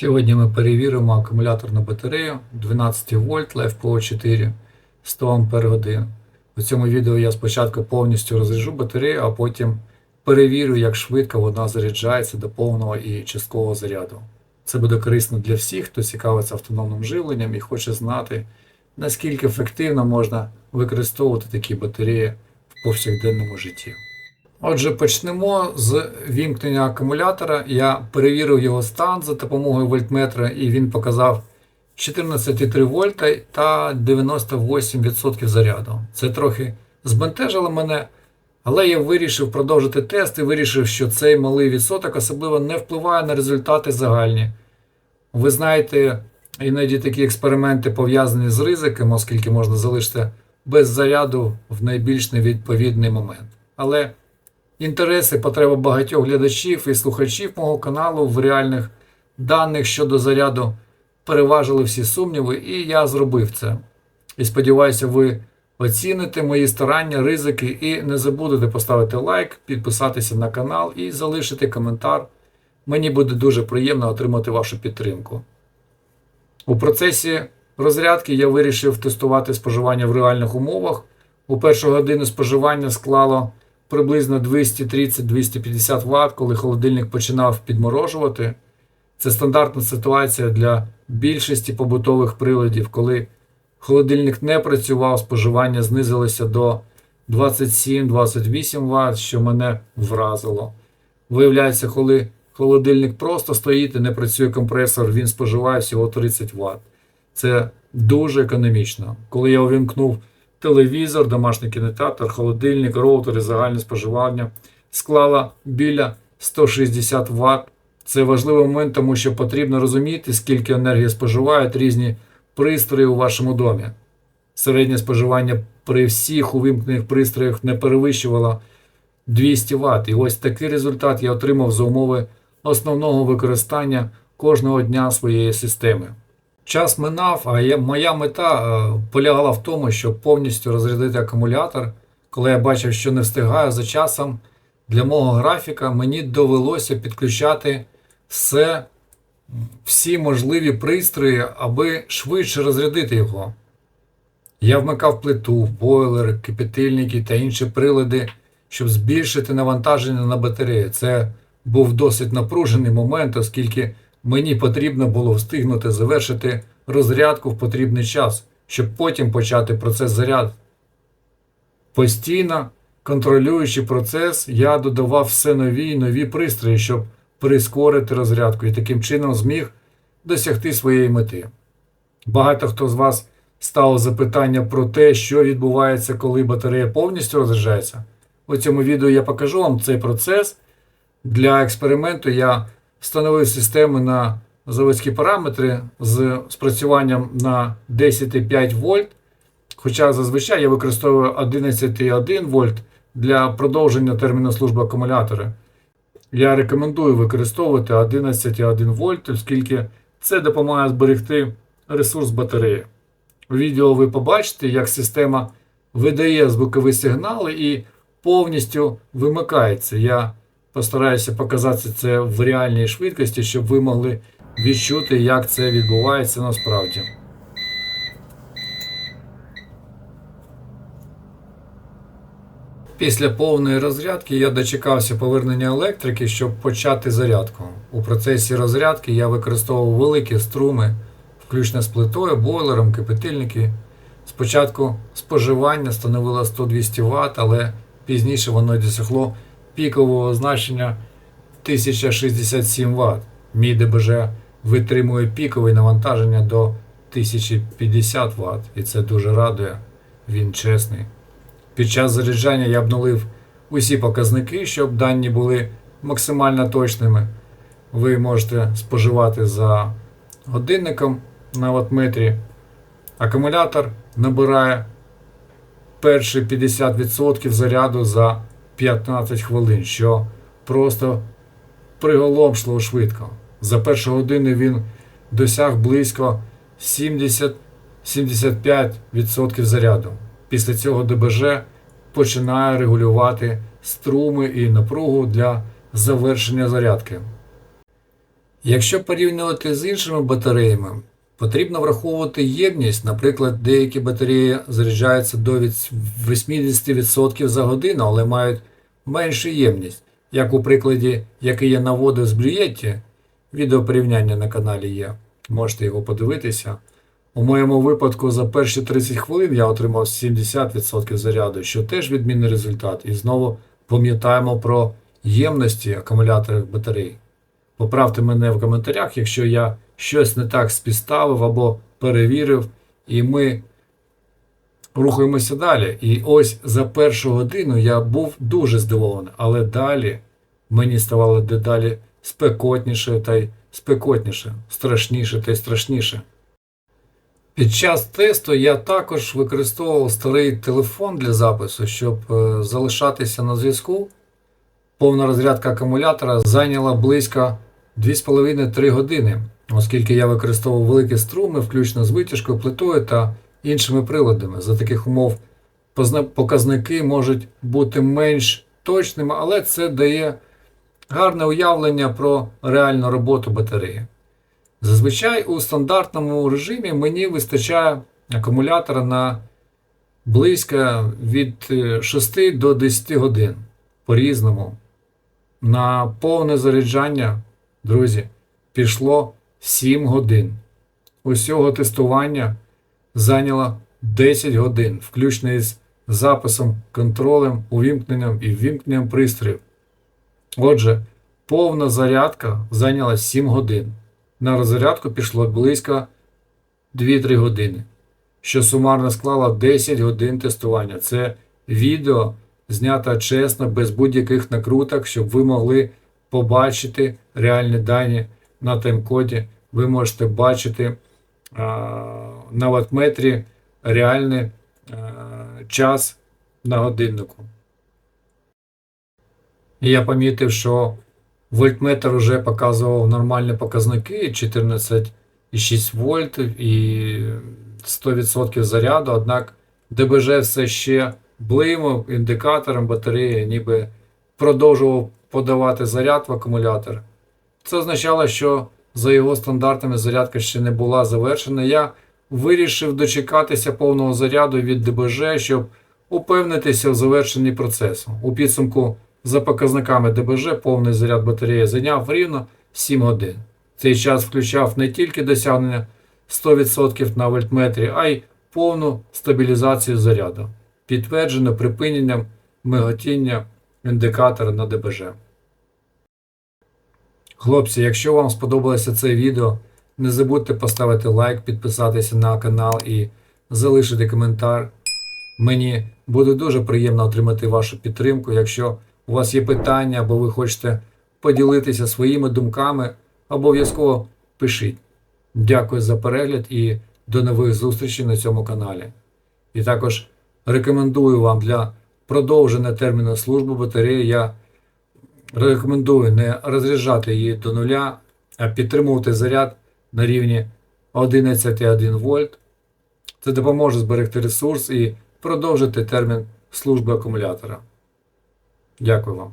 Сьогодні ми перевіримо акумуляторну батарею 12 вольт LiFePO 4 100 Ампер годин. У цьому відео я спочатку повністю розряджу батарею, а потім перевірю, як швидко вона заряджається до повного і часткового заряду. Це буде корисно для всіх, хто цікавиться автономним живленням і хоче знати, наскільки ефективно можна використовувати такі батареї в повсякденному житті. Отже, почнемо з вімкнення акумулятора. Я перевірив його стан за допомогою вольтметра, і він показав 14,3 вольта та 98% заряду. Це трохи збентежило мене, але я вирішив продовжити тест і вирішив, що цей малий відсоток особливо не впливає на результати загальні. Ви знаєте, іноді такі експерименти пов'язані з ризиком, оскільки можна залишитися без заряду в найбільш невідповідний момент. Але інтереси, потреба багатьох глядачів і слухачів мого каналу в реальних даних щодо заряду переважили всі сумніви, і я зробив це. І сподіваюся, ви оціните мої старання, ризики і не забудете поставити лайк, підписатися на канал і залишити коментар. Мені буде дуже приємно отримати вашу підтримку. У процесі розрядки я вирішив тестувати споживання в реальних умовах. У першу годину споживання склало приблизно 230-250 Вт, коли холодильник починав підморожувати. Це стандартна ситуація для більшості побутових приладів, коли холодильник не працював, споживання знизилося до 27-28 Вт, що мене вразило. Виявляється, коли холодильник просто стоїть і не працює компресор, він споживає всього 30 Вт. Це дуже економічно. Коли я увімкнув телевізор, домашній кінотеатр, холодильник, роутер і загальне споживання склала біля 160 Вт. Це важливий момент, тому що потрібно розуміти, скільки енергії споживають різні пристрої у вашому домі. Середнє споживання при всіх увімкнених пристроях не перевищувало 200 Вт. І ось такий результат я отримав за умови основного використання кожного дня своєї системи. Час минав, а моя мета е, полягала в тому, щоб повністю розрядити акумулятор. Коли я бачив, що не встигаю за часом, для мого графіка мені довелося підключати все, всі можливі пристрої, аби швидше розрядити його. Я вмикав плиту, бойлер, кипятильники та інші прилади, щоб збільшити навантаження на батарею. Це був досить напружений момент, оскільки мені потрібно було встигнути завершити розрядку в потрібний час, щоб потім почати процес заряду. Постійно контролюючи процес, я додавав все нові і нові пристрої, щоб прискорити розрядку і таким чином зміг досягти своєї мети. Багато хто з вас ставив запитання про те, що відбувається, коли батарея повністю розряджається. У цьому відео я покажу вам цей процес. Для експерименту я встановив систему на заводські параметри з спрацюванням на 10,5 вольт. Хоча зазвичай я використовую 11,1 вольт для продовження терміну служби акумулятора. Я рекомендую використовувати 11,1 вольт, оскільки це допомагає зберегти ресурс батареї. У відео ви побачите, як система видає звукові сигнали і повністю вимикається. Я постараюся показати це в реальній швидкості, щоб ви могли відчути, як це відбувається насправді. Після повної розрядки я дочекався повернення електрики, щоб почати зарядку. У процесі розрядки я використовував великі струми, включно з плитою, бойлером, кипятильники. Спочатку споживання становило 100-200 Вт, але пізніше воно досягло пікового значення 1067 Вт. Мій ДБЖ витримує пікове навантаження до 1050 Вт, і це дуже радує. Він чесний. Під час заряджання я обнулив усі показники, щоб дані були максимально точними. Ви можете споживати за годинником на ватметрі. Акумулятор набирає перші 50% заряду за 15 хвилин, що просто приголомшливо швидко. За першу годину він досяг близько 70-75% заряду. Після цього ДБЖ починає регулювати струми і напругу для завершення зарядки. Якщо порівнювати з іншими батареями, потрібно враховувати ємність. Наприклад, деякі батареї заряджаються до 80% за годину, але мають меншу ємність. Як у прикладі, який я наводив з Брієтті, відео порівняння на каналі є, можете його подивитися. У моєму випадку за перші 30 хвилин я отримав 70% заряду, що теж відмінний результат. І знову пам'ятаємо про ємності акумуляторів батарей. Поправте мене в коментарях, якщо я щось не так співставив або перевірив, і ми рухаємося далі. І ось за першу годину я був дуже здивований, але далі мені ставало дедалі спекотніше та й спекотніше, страшніше та й страшніше. Під час тесту я також використовував старий телефон для запису, щоб е, залишатися на зв'язку. Повна розрядка акумулятора зайняла близько 2,5-3 години, оскільки я використовував великі струми, включно з витяжкою, плитою та іншими приладами. За таких умов показники можуть бути менш точними, але це дає гарне уявлення про реальну роботу батареї. Зазвичай у стандартному режимі мені вистачає акумулятора на близько від е, 6 до 10 годин по-різному. На повне заряджання, друзі, пішло 7 годин. Усього тестування зайняло 10 годин, включно із записом, контролем, увімкненням і ввімкненням пристроїв. Отже, повна зарядка зайняла 7 годин. На розрядку пішло близько 2-3 години, що сумарно склало 10 годин тестування. Це відео знято чесно, без будь-яких накруток, щоб ви могли побачити реальні дані на тайм-коді. Ви можете бачити а, на ватметрі реальний а, час на годиннику. І я помітив, що вольтметр вже показував нормальні показники 14,6 вольт і 100% заряду, однак ДБЖ все ще блимав індикатором батареї, ніби продовжував подавати заряд в акумулятор. Це означало, що за його стандартами зарядка ще не була завершена. Я вирішив дочекатися повного заряду від ДБЖ, щоб упевнитися в завершенні процесу. У підсумку за показниками ДБЖ повний заряд батареї зайняв рівно 7 годин. Цей час включав не тільки досягнення 100% на вольтметрі, а й повну стабілізацію заряду, підтверджено припиненням миготіння індикатора на ДБЖ. Хлопці, якщо вам сподобалося це відео, не забудьте поставити лайк, підписатися на канал і залишити коментар. Мені буде дуже приємно отримати вашу підтримку. Якщо у вас є питання або ви хочете поділитися своїми думками, обов'язково пишіть. Дякую за перегляд і до нових зустрічей на цьому каналі. І також рекомендую вам для продовження терміну служби батареї. Я рекомендую не розряджати її до нуля, а підтримувати заряд на рівні 11,1 вольт. Це допоможе зберегти ресурс і продовжити термін служби акумулятора. Дякую вам.